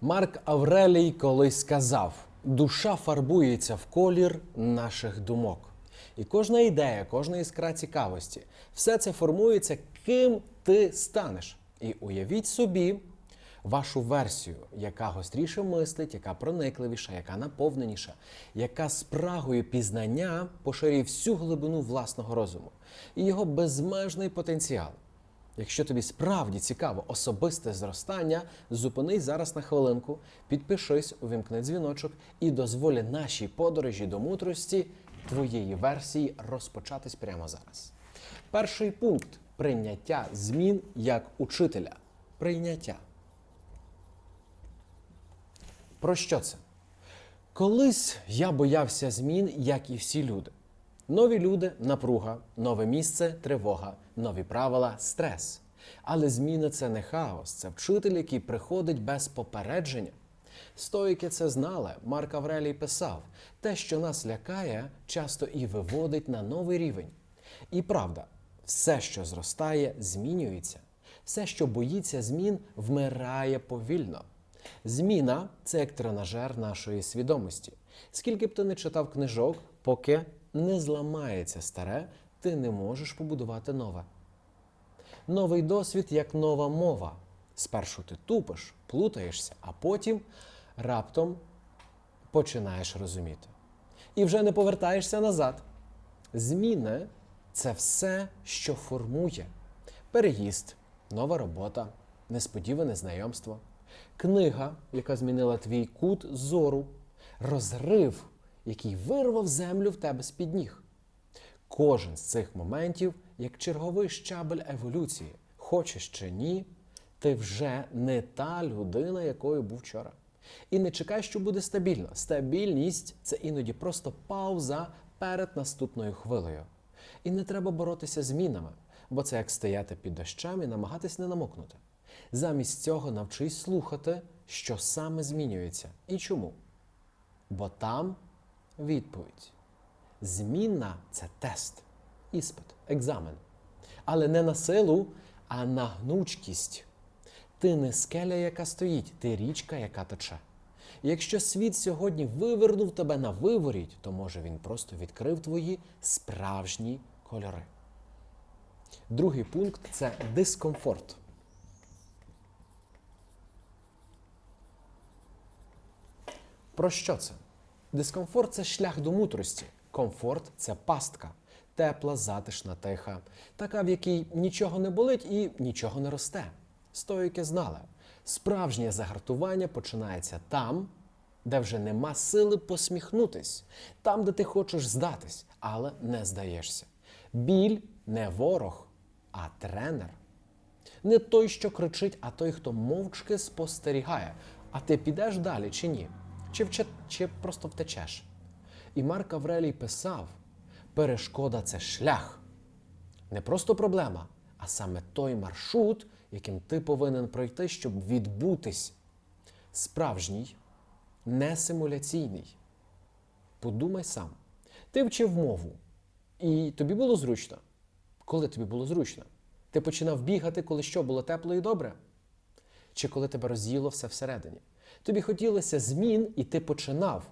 Марк Аврелій колись сказав: душа фарбується в колір наших думок. І кожна ідея, кожна іскра цікавості, все це формується, ким ти станеш. І уявіть собі вашу версію, яка гостріше мислить, яка проникливіша, яка наповненіша, яка спрагою пізнання поширює всю глибину власного розуму і його безмежний потенціал. Якщо тобі справді цікаво особисте зростання, зупинись зараз на хвилинку, підпишись, увімкни дзвіночок і дозволі нашій подорожі до мудрості твоєї версії розпочатись прямо зараз. Перший пункт прийняття змін як учителя. Прийняття. Про що це? Колись я боявся змін, як і всі люди. Нові люди напруга, нове місце тривога, нові правила стрес. Але зміни це не хаос, це вчитель, який приходить без попередження. Стоїки це знали. Марк Аврелій писав: те, що нас лякає, часто і виводить на новий рівень. І правда, все, що зростає, змінюється. Все, що боїться змін, вмирає повільно. Зміна це як тренажер нашої свідомості. Скільки б ти не читав книжок, поки не зламається старе, ти не можеш побудувати нове. Новий досвід як нова мова. Спершу ти тупиш, плутаєшся, а потім раптом починаєш розуміти. І вже не повертаєшся назад. Зміни це все, що формує переїзд, нова робота, несподіване знайомство, книга, яка змінила твій кут зору, розрив, який вирвав землю в тебе з-під ніг. Кожен з цих моментів як черговий щабель еволюції. Хочеш чи ні, ти вже не та людина, якою був вчора. І не чекай, що буде стабільно. Стабільність це іноді просто пауза перед наступною хвилею. І не треба боротися з змінами, бо це як стояти під дощами і намагатись не намокнути. Замість цього навчись слухати, що саме змінюється і чому. Бо там відповідь. Змінна це тест, іспит, екзамен. Але не на силу, а на гнучкість. Ти не скеля, яка стоїть, ти річка, яка тече. Якщо світ сьогодні вивернув тебе на виворіть, то може він просто відкрив твої справжні кольори. Другий пункт це дискомфорт. Про що це? Дискомфорт це шлях до мудрості. Комфорт це пастка, тепла, затишна, тиха, така, в якій нічого не болить і нічого не росте. Стоїки знали, справжнє загартування починається там, де вже нема сили посміхнутись, там, де ти хочеш здатись, але не здаєшся. Біль не ворог, а тренер. Не той, що кричить, а той, хто мовчки спостерігає. А ти підеш далі чи ні? Чи, вче- чи просто втечеш? І Марк Аврелій писав: перешкода це шлях. Не просто проблема, а саме той маршрут, яким ти повинен пройти, щоб відбутись. Справжній, не симуляційний. Подумай сам. Ти вчив мову, і тобі було зручно. Коли тобі було зручно? Ти починав бігати, коли що було тепло і добре? Чи коли тебе роз'їло все всередині? Тобі хотілося змін, і ти починав.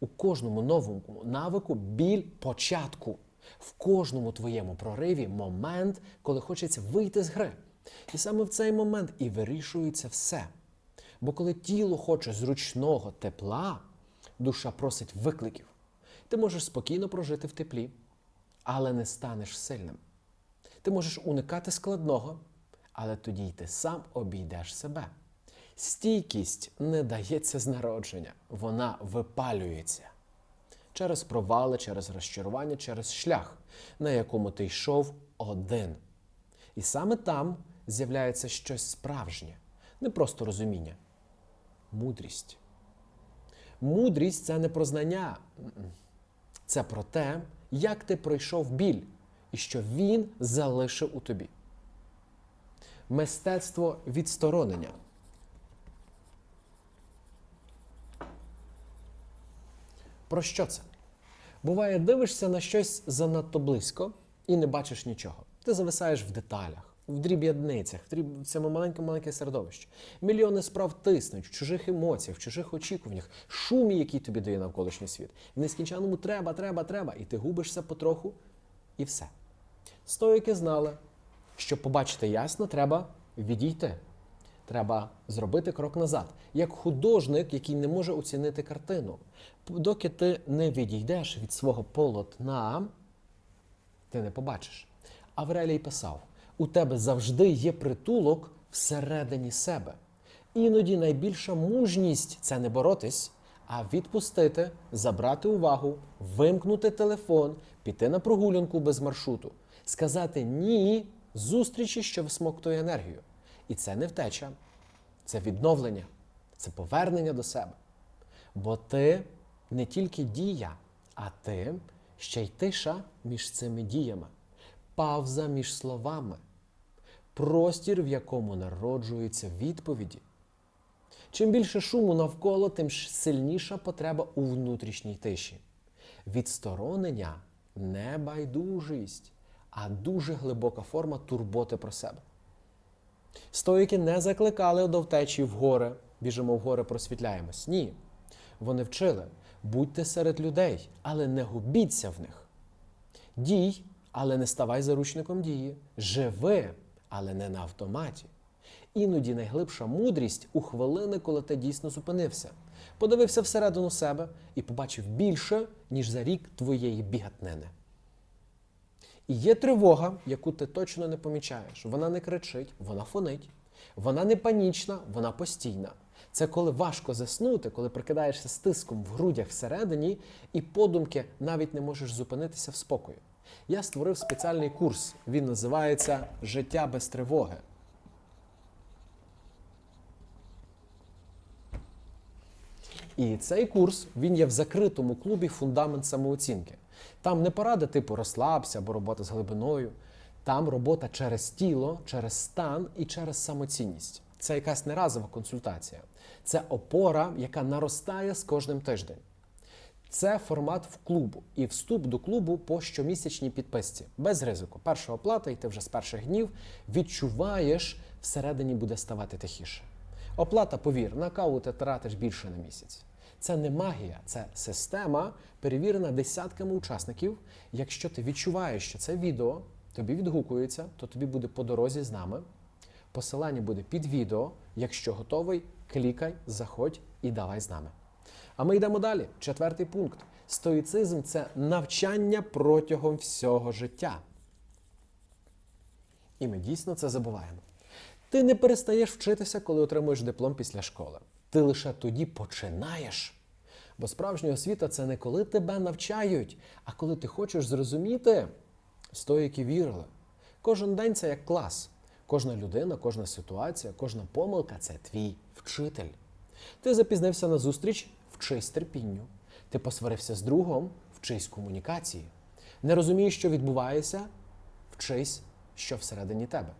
У кожному новому навику біль початку. В кожному твоєму прориві момент, коли хочеться вийти з гри. І саме в цей момент і вирішується все. Бо коли тіло хоче зручного тепла, душа просить викликів. Ти можеш спокійно прожити в теплі, але не станеш сильним. Ти можеш уникати складного, але тоді й ти сам обійдеш себе. Стійкість не дається з народження, вона випалюється через провали, через розчарування, через шлях, на якому ти йшов один. І саме там з'являється щось справжнє, не просто розуміння, мудрість. Мудрість це не про знання, це про те, як ти пройшов біль і що він залишив у тобі. Мистецтво відсторонення. Про що це? Буває, дивишся на щось занадто близько і не бачиш нічого. Ти зависаєш в деталях, в дріб'ядницях, в, дріб... в цьому маленькому маленьке середовище. Мільйони справ тиснуть в чужих емоціях, в чужих очікуваннях, шумі, який тобі дає навколишній світ. В нескінченному треба, треба, треба. І ти губишся потроху, і все. Стоїки знали, щоб побачити ясно, треба відійти. Треба зробити крок назад, як художник, який не може оцінити картину. Доки ти не відійдеш від свого полотна, ти не побачиш. Аврелій писав: у тебе завжди є притулок всередині себе. Іноді найбільша мужність це не боротись, а відпустити, забрати увагу, вимкнути телефон, піти на прогулянку без маршруту, сказати ні зустрічі, що всмоктує енергію. І це не втеча, це відновлення, це повернення до себе. Бо ти не тільки дія, а ти ще й тиша між цими діями, павза між словами, простір, в якому народжуються відповіді. Чим більше шуму навколо, тим сильніша потреба у внутрішній тиші. Відсторонення не байдужість, а дуже глибока форма турботи про себе. Стоїки не закликали до втечі в гори, біжимо в гори, просвітляємось. Ні. Вони вчили, будьте серед людей, але не губіться в них. Дій, але не ставай заручником дії. Живи, але не на автоматі. Іноді найглибша мудрість у хвилини, коли ти дійсно зупинився, подивився всередину себе і побачив більше, ніж за рік твоєї бігатнини. І є тривога, яку ти точно не помічаєш. Вона не кричить, вона фонить. Вона не панічна, вона постійна. Це коли важко заснути, коли прикидаєшся з тиском в грудях всередині, і подумки навіть не можеш зупинитися в спокою. Я створив спеціальний курс. Він називається Життя без тривоги. І цей курс він є в закритому клубі фундамент самооцінки. Там не поради типу розслабся або робота з глибиною. Там робота через тіло, через стан і через самоцінність. Це якась неразова консультація. Це опора, яка наростає з кожним тиждень. Це формат в клубу і вступ до клубу по щомісячній підписці. Без ризику. Перша оплата, і ти вже з перших днів відчуваєш, всередині буде ставати тихіше. Оплата, повір, на каву ти тратиш більше на місяць. Це не магія, це система, перевірена десятками учасників. Якщо ти відчуваєш, що це відео тобі відгукується, то тобі буде по дорозі з нами. Посилання буде під відео. Якщо готовий, клікай, заходь і давай з нами. А ми йдемо далі. Четвертий пункт. Стоїцизм це навчання протягом всього життя. І ми дійсно це забуваємо. Ти не перестаєш вчитися, коли отримуєш диплом після школи. Ти лише тоді починаєш. Бо справжня освіта це не коли тебе навчають, а коли ти хочеш зрозуміти, стоїки вірили. Кожен день це як клас. Кожна людина, кожна ситуація, кожна помилка це твій вчитель. Ти запізнився на зустріч, вчись терпінню. Ти посварився з другом, вчись комунікації. Не розумієш, що відбувається, вчись, що всередині тебе.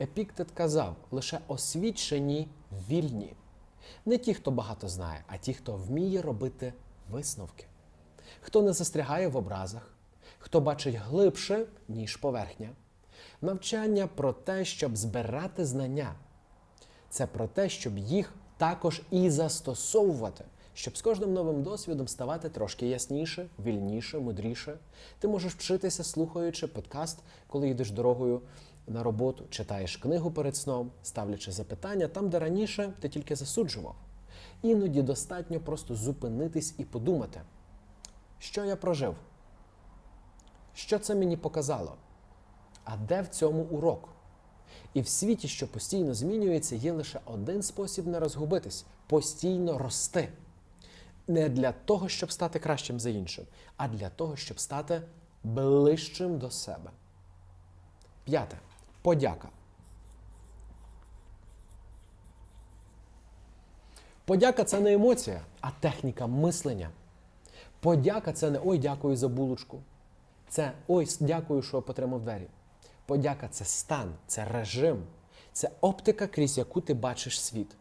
Епіктет казав, лише освічені вільні. Не ті, хто багато знає, а ті, хто вміє робити висновки. Хто не застрягає в образах, хто бачить глибше, ніж поверхня. Навчання про те, щоб збирати знання. Це про те, щоб їх також і застосовувати, щоб з кожним новим досвідом ставати трошки ясніше, вільніше, мудріше. Ти можеш вчитися, слухаючи подкаст, коли йдеш дорогою на роботу, читаєш книгу перед сном, ставлячи запитання там, де раніше ти тільки засуджував. Іноді достатньо просто зупинитись і подумати, що я прожив, що це мені показало, а де в цьому урок? І в світі, що постійно змінюється, є лише один спосіб не розгубитись постійно рости. Не для того, щоб стати кращим за іншим, а для того, щоб стати ближчим до себе. П'яте. Подяка. Подяка це не емоція, а техніка мислення. Подяка це не ой, дякую за булочку. Це ой, дякую, що потримав двері. Подяка це стан, це режим, це оптика, крізь яку ти бачиш світ.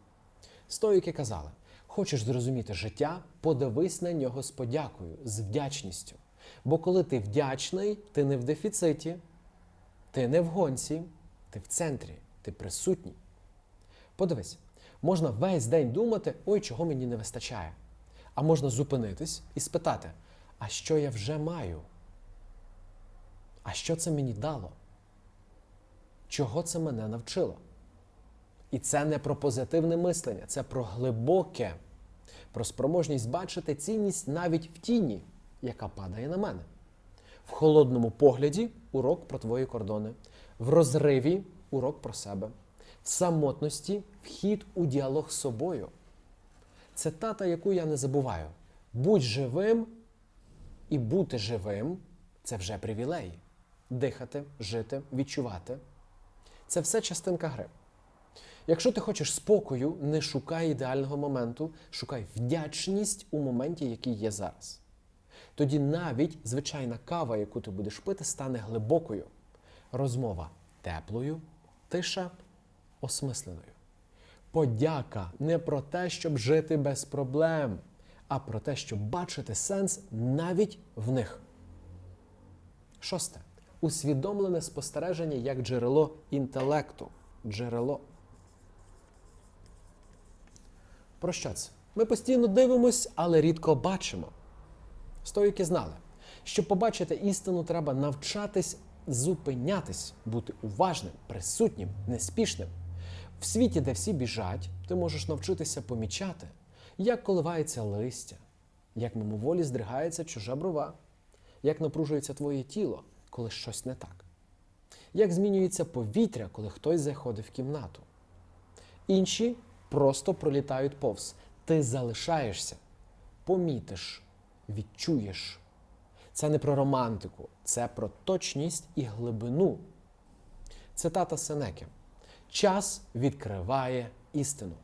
Стоїки казали: хочеш зрозуміти життя, подивись на нього з подякою, з вдячністю. Бо коли ти вдячний, ти не в дефіциті, ти не в гонці, ти в центрі, ти присутній. Подивись, можна весь день думати, ой, чого мені не вистачає. А можна зупинитись і спитати, а що я вже маю? А що це мені дало? Чого це мене навчило? І це не про позитивне мислення, це про глибоке, про спроможність бачити цінність навіть в тіні, яка падає на мене. В холодному погляді урок про твої кордони, в розриві урок про себе, в самотності вхід у діалог з собою. Цитата, яку я не забуваю: будь живим і бути живим це вже привілеї. Дихати, жити, відчувати це все частинка гри. Якщо ти хочеш спокою, не шукай ідеального моменту, шукай вдячність у моменті, який є зараз. Тоді навіть звичайна кава, яку ти будеш пити, стане глибокою, розмова теплою, тиша осмисленою. Подяка не про те, щоб жити без проблем, а про те, щоб бачити сенс навіть в них. Шосте. Усвідомлене спостереження як джерело інтелекту. Джерело. Про що це? Ми постійно дивимось, але рідко бачимо. Стоїки знали, щоб побачити істину, треба навчатись зупинятись, бути уважним, присутнім, неспішним. В світі, де всі біжать, ти можеш навчитися помічати, як коливається листя, як мимоволі здригається чужа брова, як напружується твоє тіло, коли щось не так, як змінюється повітря, коли хтось заходить в кімнату. Інші просто пролітають повз. Ти залишаєшся, помітиш, відчуєш. Це не про романтику, це про точність і глибину. Цитата Сенеки: Час відкриває істину,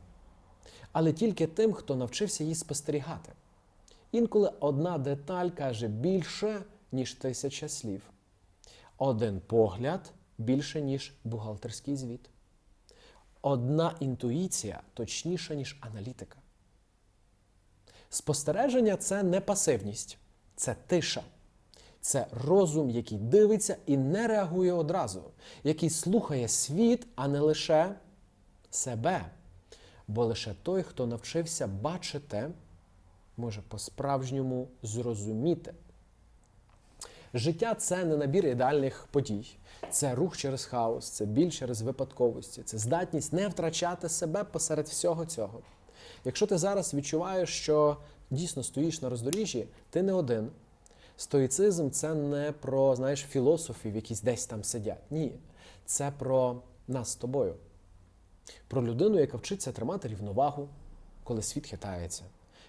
але тільки тим, хто навчився її спостерігати. Інколи одна деталь каже більше, ніж тисяча слів. Один погляд більше, ніж бухгалтерський звіт. Одна інтуїція точніша, ніж аналітика. Спостереження це не пасивність, це тиша. Це розум, який дивиться і не реагує одразу, який слухає світ, а не лише себе. Бо лише той, хто навчився бачити, може по-справжньому зрозуміти. Життя це не набір ідеальних подій, це рух через хаос, це біль через випадковості, це здатність не втрачати себе посеред всього цього. Якщо ти зараз відчуваєш, що дійсно стоїш на роздоріжжі, ти не один. Стоїцизм це не про знаєш, філософів, які десь там сидять. Ні, це про нас з тобою, про людину, яка вчиться тримати рівновагу, коли світ хитається.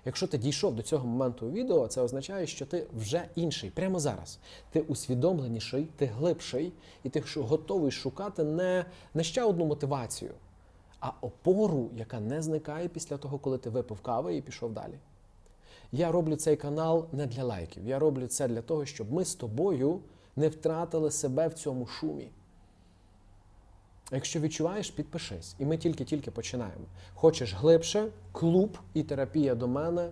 Якщо ти дійшов до цього моменту у відео, це означає, що ти вже інший прямо зараз. Ти усвідомленіший, ти глибший, і ти готовий шукати не, не ще одну мотивацію, а опору, яка не зникає після того, коли ти випив кави і пішов далі. Я роблю цей канал не для лайків. Я роблю це для того, щоб ми з тобою не втратили себе в цьому шумі. Якщо відчуваєш, підпишись. І ми тільки-тільки починаємо. Хочеш глибше, клуб і терапія до мене,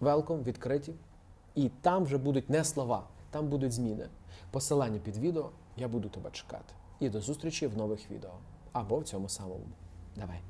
велком, відкриті. І там вже будуть не слова, там будуть зміни. Посилання під відео, я буду тебе чекати. І до зустрічі в нових відео або в цьому самому. Давай.